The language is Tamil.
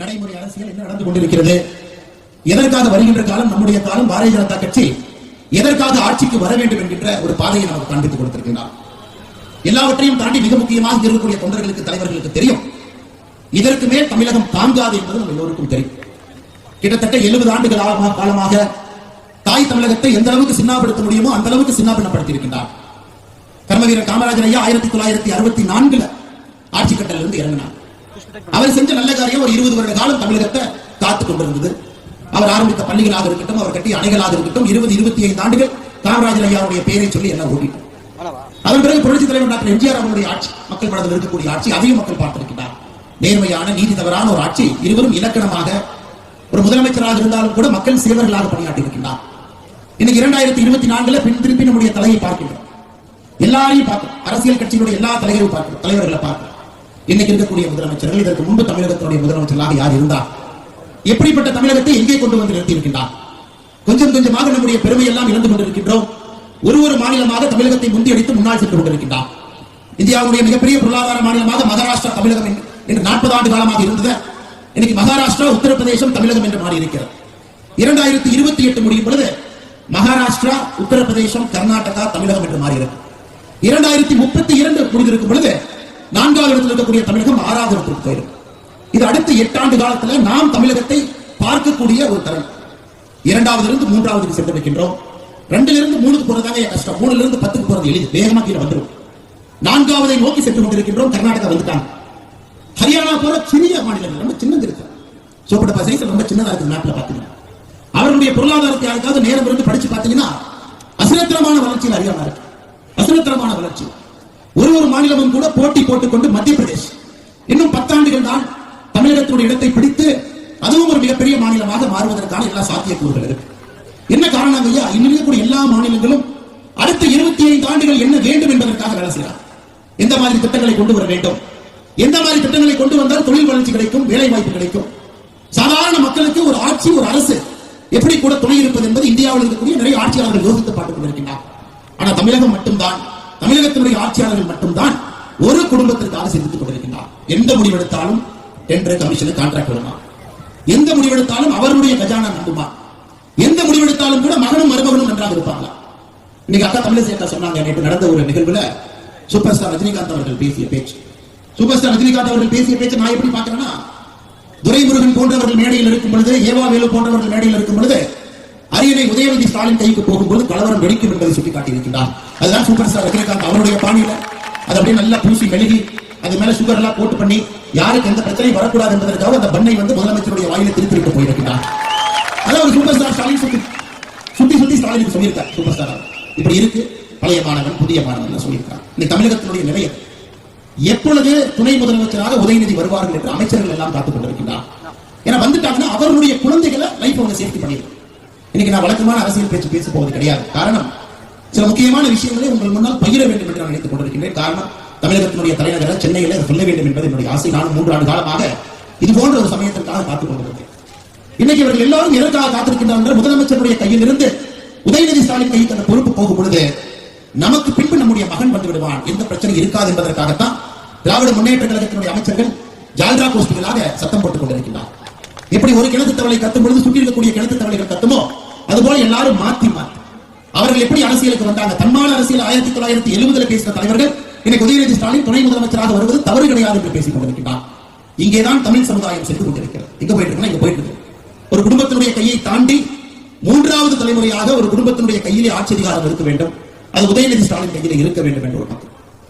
நடைமுறை அரசியல் என்ன நடந்து கொண்டிருக்கிறது? எதற்காக வருகின்ற காலம் நம்முடைய காலம் பாரதிய ஜனதா கட்சி? எதற்காக ஆட்சிக்கு வர வேண்டும் என்கின்ற ஒரு பாதையை நமக்கு காண்பித்துக் கொடுத்திருக்கிறார் எல்லாவற்றையும் தாண்டி மிக முக்கியமாக இருக்கக்கூடிய தொண்டர்களுக்கு தலைவர்களுக்கு தெரியும். இதற்கு மேல் தமிழகம் தாங்காது என்பது நம்ம எல்லோருக்கும் தெரியும். கிட்டத்தட்ட எழுபது ஆண்டுகள் காலமாக தாய் தமிழகத்தை எந்த அளவுக்கு சின்னாப்படுத்த முடியுமோ அந்த அளவுக்கு சின்னாபின்னப்படுத்தி இருக்கின்றார் கர்மவீரர் காமராஜர் ஐயா ஆயிரத்தி தொள்ளாயிரத்தி அறுபத்தி நான்குல ஆட்சி கட்டல இருந்து இறங்கினார். அவர் செஞ்ச நல்ல காரியம் ஒரு இருபது வருட காலம் தமிழகத்தை காத்துக் கொண்டிருந்தது. அவர் ஆரம்பித்த பள்ளிகளாக இருக்கட்டும் அவர் கட்டிய அணைகளாக இருக்கட்டும் இருபது இருபத்தி ஐந்து ஆண்டுகள் காமராஜர் ஐயாவுடைய பெயரை சொல்லி எல்லாம் ஓட்டிட்டோம் அதன் பிறகு புரட்சி தலைவர் டாக்டர் எம்ஜிஆர் அவருடைய ஆட்சி மக்கள் மனதில் இருக்கக்கூடிய ஆட்சி அதையும் மக்கள் பார்த்திருக்கிறார். நேர்மையான நீதி தவறான ஒரு ஆட்சி இருவரும் இலக்கணமாக ஒரு முதலமைச்சராக இருந்தாலும் கூட மக்கள் சேவர்களாக பணியாற்றி இருக்கின்றார் இன்னைக்கு இரண்டாயிரத்தி இருபத்தி நான்குல பின் திருப்பி நம்முடைய தலையை பார்க்கின்றோம். எல்லாரையும் பார்க்கிறோம். அரசியல் கட்சிகளுடைய எல்லா தலைவரையும் பார்க்கிறோம் தலைவர்களை பார்க்கிறோம். இன்னைக்கு இருக்கக்கூடிய முதலமைச்சர்கள் இதற்கு முன்பு தமிழகத்தினுடைய முதலமைச்சர்களாக யார் இருந்தார்? எப்படிப்பட்ட தமிழகத்தை எங்கே கொண்டு வந்து நிறுத்தி இருக்கின்றார் கொஞ்சம் கொஞ்சமாக நம்முடைய பெருமை எல்லாம் இழந்து கொண்டிருக்கின்றோம். ஒரு ஒரு மாநிலமாக தமிழகத்தை முந்தியடித்து முன்னால் சென்று கொண்டிருக்கின்றார். இந்தியாவுடைய மிகப்பெரிய பொருளாதார மாநிலமாக மகாராஷ்டிரா தமிழகம் என்று- நாற்பது ஆண்டு காலமாக இருந்தது. இன்னைக்கு மகாராஷ்டிரா உத்தரப்பிரதேசம் தமிழகம் என்று மாறி இருக்கிறது இரண்டாயிரத்தி இருபத்தி எட்டு முடியும் பொழுது மகாராஷ்டிரா உத்தரப்பிரதேசம் கர்நாடகா தமிழகம் என்று மாறியிருக்கு. இரண்டாயிரத்தி முப்பத்தி இரண்டு முடிந்திருக்கும் பொழுது இருக்கக்கூடிய தமிழகம் ஆறாவது இடத்திற்கு போயிருக்கு இது அடுத்த எட்டாண்டு காலத்துல நாம் தமிழகத்தை பார்க்கக்கூடிய ஒரு தரம். இரண்டாவது இருந்து மூன்றாவதுக்கு சென்று வைக்கின்றோம் ரெண்டுல இருந்து மூணுக்கு போறதாங்க கஷ்டம். மூணுல இருந்து பத்துக்கு போறது எளிது. வேகமா கீழே வந்துடும் நான்காவதை நோக்கி சென்று கொண்டிருக்கின்றோம். கர்நாடகா வந்துட்டாங்க. ஹரியானா போற சிறிய மாநிலங்கள். ரொம்ப சின்னது இருக்கு. சோப்பட்டப்பா சைஸ் ரொம்ப சின்னதா இருக்கு நாட்டில் பாத்தீங்கன்னா. அவருடைய பொருளாதாரத்தை யாருக்காவது நேரம் இருந்து படிச்சு பாத்தீங்கன்னா அசிரத்திரமான வளர்ச்சியில் ஹரியானா இருக்கு. அசிரத்திரமான வளர்ச்சி. ஒரு ஒரு மாநிலமும் கூட போட்டி போட்டுக்கொண்டு மத்திய பிரதேஷ். இன்னும் பத்தாண்டுகள் தான் தமிழகத்தினுடைய இடத்தை பிடித்து அதுவும் ஒரு மிகப்பெரிய மாநிலமாக மாறுவதற்கான எல்லா சாத்தியக்கூறுகள் இருக்கு. என்ன காரணம் ஐயா? இன்னும் இருக்கக்கூடிய எல்லா மாநிலங்களும் அடுத்த இருபத்தி ஐந்து ஆண்டுகள் என்ன வேண்டும் என்பதற்காக வேலை செய்யலாம். எந்த மாதிரி திட்டங்களை கொண்டு வர வேண்டும்? எந்த மாதிரி திட்டங்களை கொண்டு வந்தால் தொழில் வளர்ச்சி கிடைக்கும் வேலை வாய்ப்பு கிடைக்கும்? சாதாரண மக்களுக்கு ஒரு ஆட்சி ஒரு அரசு எப்படி கூட துணை இருப்பது என்பது இந்தியாவில் இருக்கக்கூடிய நிறைய ஆட்சியாளர்கள் யோசித்து பார்த்துக் கொண்டிருக்கின்றனர் ஆனா தமிழகம் மட்டும்தான் தமிழகத்தினுடைய ஆட்சியாளர்கள் மட்டும்தான் ஒரு குடும்பத்திற்காக சிந்தித்துக் கொண்டிருக்கின்றார். எந்த முடிவெடுத்தாலும் டெண்டர் கமிஷனுக்கு கான்ட்ராக்ட் வருமா எந்த முடிவெடுத்தாலும் அவருடைய கஜானா நம்புமா? எந்த முடிவெடுத்தாலும் கூட மகனும் மருமகனும் நன்றாக இருப்பாங்க இன்னைக்கு அக்கா தமிழிசை அக்கா சொன்னாங்க நேற்று நடந்த ஒரு நிகழ்வுல சூப்பர் ஸ்டார் ரஜினிகாந்த் அவர்கள் பேசிய பேச்சு. சூப்பர் ஸ்டார் ரஜினிகாந்த் அவர்கள் பேசிய பேச்சு நான் எப்படி பார்க்கிறேன்னா துரைமுருகன் போன்றவர்கள் மேடையில் இருக்கும் பொழுது ஏவா வேலு போன்றவர்கள் மேடையில் இருக்கும் பொழுது அரியணை உதயநிதி ஸ்டாலின் கைக்கு போகும்போது கலவரம் வெடிக்கும் என்பதை சுட்டிக்காட்டியிருக்கின்றார். அதுதான் சூப்பர் ஸ்டார் ரஜினிகாந்த் அவருடைய பாணியில. அது அப்படியே நல்லா பூசி மெழுகி அது மேல சுகர் எல்லாம் போட்டு பண்ணி யாருக்கு எந்த பிரச்சனையும் வரக்கூடாது என்பதற்காக அந்த பண்ணை வந்து முதலமைச்சருடைய வாயில திருப்பி விட்டு போயிருக்கிறார் அதான் சூப்பர் ஸ்டார் ஸ்டாலின் சுத்தி சுத்தி சுத்தி ஸ்டாலின் சொல்லியிருக்கார் சூப்பர் ஸ்டார் இப்படி இருக்கு பழைய மாணவன் புதிய மாணவன் சொல்லியிருக்கார். இந்த தமிழகத்தினுடைய நிலையம் எப்பொழுது துணை முதலமைச்சராக உதயநிதி வருவார்கள் என்று அமைச்சர்கள் எல்லாம் காத்துக் கொண்டிருக்கிறார் ஏன்னா வந்துட்டாங்கன்னா அவருடைய குழந்தைகளை லைஃப் அவங்க சேஃப்டி பண்ணிடும் இன்னைக்கு நான் வழக்கமான அரசியல் பேச்சு பேச போவது கிடையாது. காரணம் சில முக்கியமான விஷயங்களை உங்கள் முன்னால் பகிர வேண்டும் என்று நான் நினைத்துக் கொண்டிருக்கின்றேன். காரணம் தமிழகத்தினுடைய தலைநகர சென்னையில் சொல்ல வேண்டும் என்பது என்னுடைய ஆசை. நானும் மூன்று ஆண்டு காலமாக இது போன்ற ஒரு சமயத்திற்காக காத்துக் கொண்டிருந்தேன் இன்னைக்கு இவர்கள் எல்லாரும் எதற்காக காத்திருக்கின்றார்கள் முதலமைச்சருடைய கையில் இருந்து உதயநிதி ஸ்டாலின் கைக்கு அந்த பொறுப்பு போகும் பொழுது நமக்கு பின்பு நம்முடைய மகன் வந்து விடுவான். எந்த பிரச்சனை இருக்காது என்பதற்காகத்தான் திராவிட முன்னேற்ற கழகத்தினுடைய அமைச்சர்கள் ஜால்ரா கோஷ்டிகளாக சத்தம் போட்டுக் கொண்டிருக்கின்றார் எப்படி ஒரு கிணத்து தவளை கத்தும் பொழுது சுற்றி இருக்கக்கூடிய கிணத்து தவளைகள் கத்துமோ? அதுபோல எல்லாரும் மாத்தி மாத்தி. அவர்கள் எப்படி அரசியலுக்கு வந்தாங்க? தன்மான அரசியல் ஆயிரத்தி தொள்ளாயிரத்தி எழுபதுல பேசின தலைவர்கள் இன்னைக்கு உதயநிதி ஸ்டாலின் துணை முதலமைச்சராக வருவது தவறு கிடையாது என்று பேசிக் கொண்டிருக்கிறார். இங்கேதான் தமிழ் சமுதாயம் சென்று கொண்டிருக்கிறது. இங்க போயிட்டு இங்க போயிட்டு இருக்கு ஒரு குடும்பத்தினுடைய கையை தாண்டி மூன்றாவது தலைமுறையாக ஒரு குடும்பத்தினுடைய கையிலே ஆட்சி அதிகாரம் இருக்க வேண்டும். அது உதயநிதி ஸ்டாலின் கையிலே இருக்க வேண்டும் என்று ஒரு மக்கள்